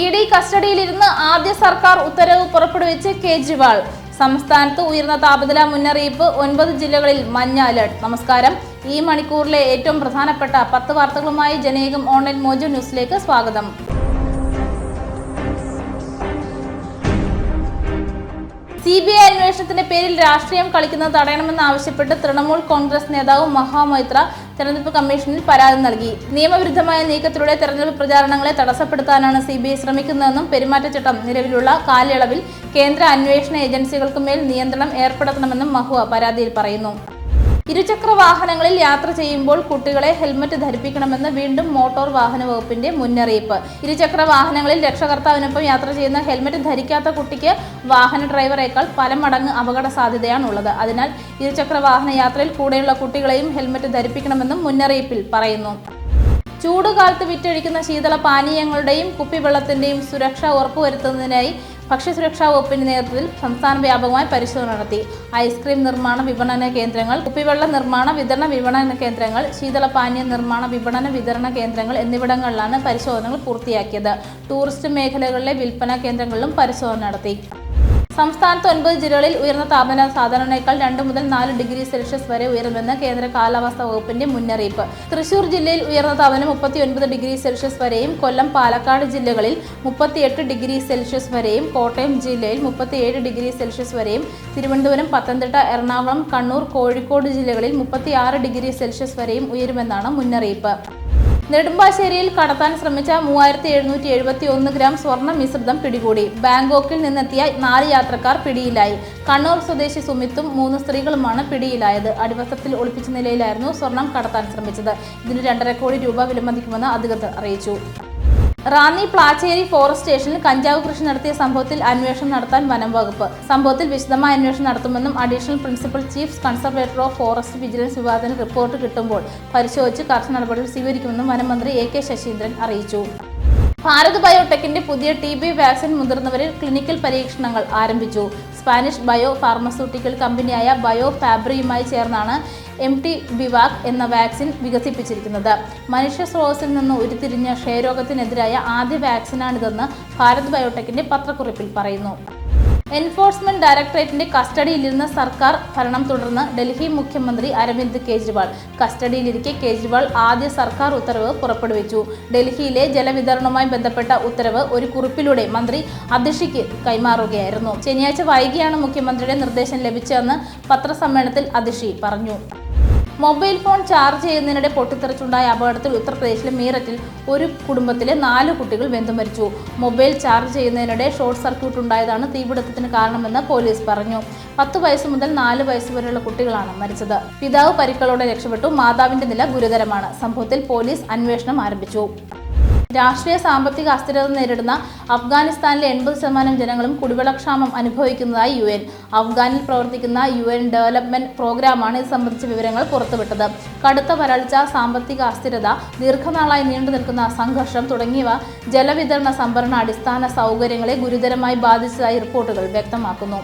E D കസ്റ്റഡിയിലിരുന്ന് ആദ്യ സർക്കാർ ഉത്തരവ് പുറപ്പെടുവിച്ച് കേജ്രിവാൾ. സംസ്ഥാനത്ത് ഉയർന്ന താപനില മുന്നറിയിപ്പ് ഒൻപത് ജില്ലകളിൽ മഞ്ഞ അലർട്ട്. നമസ്കാരം. ഈ മണിക്കൂറിലെ ഏറ്റവും പ്രധാനപ്പെട്ട പത്ത് വാർത്തകളുമായി ജനേകം ഓൺലൈൻ മോജു ന്യൂസിലേക്ക് സ്വാഗതം. സി ബി ഐ അന്വേഷണത്തിന്റെ പേരിൽ രാഷ്ട്രീയം കളിക്കുന്നത് തടയണമെന്ന് ആവശ്യപ്പെട്ട് തൃണമൂൽ കോൺഗ്രസ് നേതാവ് മഹാമൈത്ര തെരഞ്ഞെടുപ്പ് കമ്മീഷനിൽ പരാതി നൽകി. നിയമവിരുദ്ധമായ നീക്കത്തിലൂടെ തെരഞ്ഞെടുപ്പ് പ്രചാരണങ്ങളെ തടസ്സപ്പെടുത്താനാണ് സി ബി ഐ ശ്രമിക്കുന്നതെന്നും പെരുമാറ്റച്ചട്ടം നിലവിലുള്ള കാലയളവിൽ കേന്ദ്ര അന്വേഷണ ഏജൻസികൾക്കുമേൽ നിയന്ത്രണം ഏർപ്പെടുത്തണമെന്നും മഹുവ പരാതിയിൽ പറയുന്നു. ഇരുചക്ര വാഹനങ്ങളിൽ യാത്ര ചെയ്യുമ്പോൾ കുട്ടികളെ ഹെൽമറ്റ് ധരിപ്പിക്കണമെന്ന് വീണ്ടും മോട്ടോർ വാഹന വകുപ്പിന്റെ മുന്നറിയിപ്പ്. ഇരുചക്ര വാഹനങ്ങളിൽ രക്ഷകർത്താവിനൊപ്പം യാത്ര ചെയ്യുന്ന ഹെൽമറ്റ് ധരിക്കാത്ത കുട്ടിക്ക് വാഹന ഡ്രൈവറേക്കാൾ പല മടങ്ങ് അപകട സാധ്യതയാണുള്ളത്. അതിനാൽ ഇരുചക്ര വാഹന യാത്രയിൽ കൂടെയുള്ള കുട്ടികളെയും ഹെൽമറ്റ് ധരിപ്പിക്കണമെന്നും മുന്നറിയിപ്പിൽ പറയുന്നു. ചൂടുകാലത്ത് വിറ്റഴിക്കുന്ന ശീതള പാനീയങ്ങളുടെയും കുപ്പിവെള്ളത്തിന്റെയും സുരക്ഷ ഉറപ്പുവരുത്തുന്നതിനായി ഭക്ഷ്യസുരക്ഷാ വകുപ്പിന്റെ നേതൃത്വത്തിൽ സംസ്ഥാന വ്യാപകമായി പരിശോധന നടത്തി. ഐസ്ക്രീം നിർമ്മാണ വിപണന കേന്ദ്രങ്ങൾ കുപ്പിവെള്ള നിർമ്മാണ വിതരണ വിപണന കേന്ദ്രങ്ങൾ ശീതളപാനീയ നിർമ്മാണ വിപണന വിതരണ കേന്ദ്രങ്ങൾ എന്നിവിടങ്ങളിലാണ് പരിശോധനകൾ പൂർത്തിയാക്കിയത്. ടൂറിസ്റ്റ് മേഖലകളിലെ വിൽപ്പന കേന്ദ്രങ്ങളിലും പരിശോധന നടത്തി. സംസ്ഥാനത്ത് ഒൻപത് ജില്ലകളിൽ ഉയർന്ന താപനില സാധാരണയേക്കാൾ രണ്ട് മുതൽ നാല് ഡിഗ്രി സെൽഷ്യസ് വരെ ഉയരുമെന്ന് കേന്ദ്ര കാലാവസ്ഥാ വകുപ്പിന്റെ മുന്നറിയിപ്പ്. തൃശൂർ ജില്ലയിൽ ഉയർന്ന താപനം മുപ്പത്തിയൊൻപത് ഡിഗ്രി സെൽഷ്യസ് വരെയും കൊല്ലം പാലക്കാട് ജില്ലകളിൽ മുപ്പത്തിയെട്ട് ഡിഗ്രി സെൽഷ്യസ് വരെയും കോട്ടയം ജില്ലയിൽ മുപ്പത്തിയേഴ് ഡിഗ്രി സെൽഷ്യസ് വരെയും തിരുവനന്തപുരം പത്തനംതിട്ട എറണാകുളം കണ്ണൂർ കോഴിക്കോട് ജില്ലകളിൽ മുപ്പത്തിയാറ് ഡിഗ്രി സെൽഷ്യസ് വരെയും ഉയരുമെന്നാണ് മുന്നറിയിപ്പ്. നെടുമ്പാശ്ശേരിയിൽ കടത്താൻ ശ്രമിച്ച മൂവായിരത്തി എഴുന്നൂറ്റി എഴുപത്തി ഒന്ന് ഗ്രാം സ്വർണ മിശ്രിതം പിടികൂടി. ബാങ്കോക്കിൽ നിന്നെത്തിയ നാല് യാത്രക്കാർ പിടിയിലായി. കണ്ണൂർ സ്വദേശി സുമിത്തും മൂന്ന് സ്ത്രീകളുമാണ് പിടിയിലായത്. അടിവസ്ത്രത്തിൽ ഒളിപ്പിച്ച നിലയിലായിരുന്നു സ്വർണം കടത്താൻ ശ്രമിച്ചത്. ഇതിന് രണ്ടര കോടി രൂപ വിലമതിക്കുമെന്ന് അധികൃതർ അറിയിച്ചു. റാന്നി പ്ലാച്ചേരി ഫോറസ്റ്റ് സ്റ്റേഷനിൽ കഞ്ചാവ് കൃഷി നടത്തിയ സംഭവത്തിൽ അന്വേഷണം നടത്താൻ വനം വകുപ്പ്. സംഭവത്തിൽ വിശദമായ അന്വേഷണം നടത്തുമെന്നും additional principal chief conservator of forest vigilance വിഭാഗത്തിന് റിപ്പോർട്ട് കിട്ടുമ്പോൾ പരിശോധിച്ച് കർശന നടപടികൾ സ്വീകരിക്കുമെന്നും വനമന്ത്രി എ കെ ശശീന്ദ്രൻ അറിയിച്ചു. ഭാരത് ബയോടെക്കിന്റെ പുതിയ ടി ബി വാക്സിൻ മുതിർന്നവരിൽ ക്ലിനിക്കൽ പരീക്ഷണങ്ങൾ ആരംഭിച്ചു. സ്പാനിഷ് ബയോ ഫാർമസ്യൂട്ടിക്കൽ കമ്പനിയായ ബയോ ഫാബ്രിയുമായി ചേർന്നാണ് എം ടി ബിവാക് എന്ന വാക്സിൻ വികസിപ്പിച്ചിരിക്കുന്നത്. മനുഷ്യ സ്രോതസ്സിൽ നിന്ന് ഉരുത്തിരിഞ്ഞ ക്ഷയരോഗത്തിനെതിരായ ആദ്യ വാക്സിനാണിതെന്ന് ഭാരത് ബയോടെക്കിന്റെ പത്രക്കുറിപ്പിൽ പറയുന്നു. എൻഫോഴ്സ്മെന്റ് ഡയറക്ടറേറ്റിന്റെ കസ്റ്റഡിയിലിരുന്ന സർക്കാർ ഭരണം തുടർന്ന് ഡൽഹി മുഖ്യമന്ത്രി അരവിന്ദ് കെജ്രിവാൾ. കസ്റ്റഡിയിലിരിക്കെ കെജ്രിവാൾ ആദ്യ സർക്കാർ ഉത്തരവ് പുറപ്പെടുവിച്ചു. ഡൽഹിയിലെ ജലവിതരണവുമായി ബന്ധപ്പെട്ട ഉത്തരവ് ഒരു കുറിപ്പിലൂടെ മന്ത്രി അധിഷിക്ക് കൈമാറുകയായിരുന്നു. ശനിയാഴ്ച വൈകിയാണ് മുഖ്യമന്ത്രിയുടെ നിർദ്ദേശം ലഭിച്ചതെന്ന് പത്രസമ്മേളനത്തിൽ അധിഷി പറഞ്ഞു. മൊബൈൽ ഫോൺ ചാർജ് ചെയ്യുന്നതിനിടെ പൊട്ടിത്തെറിച്ചുണ്ടായ അപകടത്തിൽ ഉത്തർപ്രദേശിലെ മീററ്റിൽ ഒരു കുടുംബത്തിലെ നാല് കുട്ടികൾ വെന്തു മരിച്ചു. മൊബൈൽ ചാർജ് ചെയ്യുന്നതിനിടെ ഷോർട്ട് സർക്യൂട്ട് ഉണ്ടായതാണ് തീപിടുത്തത്തിന് കാരണമെന്ന് പോലീസ് പറഞ്ഞു. പത്ത് വയസ്സ് മുതൽ നാല് വയസ്സ് വരെയുള്ള കുട്ടികളാണ് മരിച്ചത്. പിതാവ് പരിക്കളോടെ രക്ഷപ്പെട്ടു മാതാവിന്റെ നില ഗുരുതരമാണ്. സംഭവത്തിൽ പോലീസ് അന്വേഷണം ആരംഭിച്ചു. രാഷ്ട്രീയ സാമ്പത്തിക അസ്ഥിരത നേരിടുന്ന അഫ്ഗാനിസ്ഥാനിലെ എൺപത് ശതമാനം ജനങ്ങളും കുടിവെള്ളക്ഷാമം അനുഭവിക്കുന്നതായി യു എൻ. അഫ്ഗാനിൽ പ്രവർത്തിക്കുന്ന യു എൻ ഡെവലപ്മെന്റ് പ്രോഗ്രാമാണ് ഇത് സംബന്ധിച്ച വിവരങ്ങൾ പുറത്തുവിട്ടത്. കടുത്ത വരൾച്ച സാമ്പത്തിക അസ്ഥിരത ദീർഘനാളായി നീണ്ടു നിൽക്കുന്ന സംഘർഷം തുടങ്ങിയവ ജലവിതരണ സംഭരണ അടിസ്ഥാന സൗകര്യങ്ങളെ ഗുരുതരമായി ബാധിച്ചതായി റിപ്പോർട്ടുകൾ വ്യക്തമാക്കുന്നു.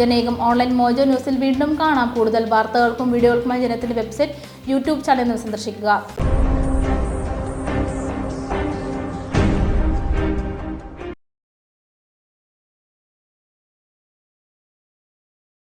ജനേകം ഓൺലൈൻ മോജോ ന്യൂസിൽ വീണ്ടും കാണാം. കൂടുതൽ വാർത്തകൾക്കും വീഡിയോകൾക്കുമായി ജനത്തിന്റെ വെബ്സൈറ്റ് യൂട്യൂബ് ചാനൽ സന്ദർശിക്കുക.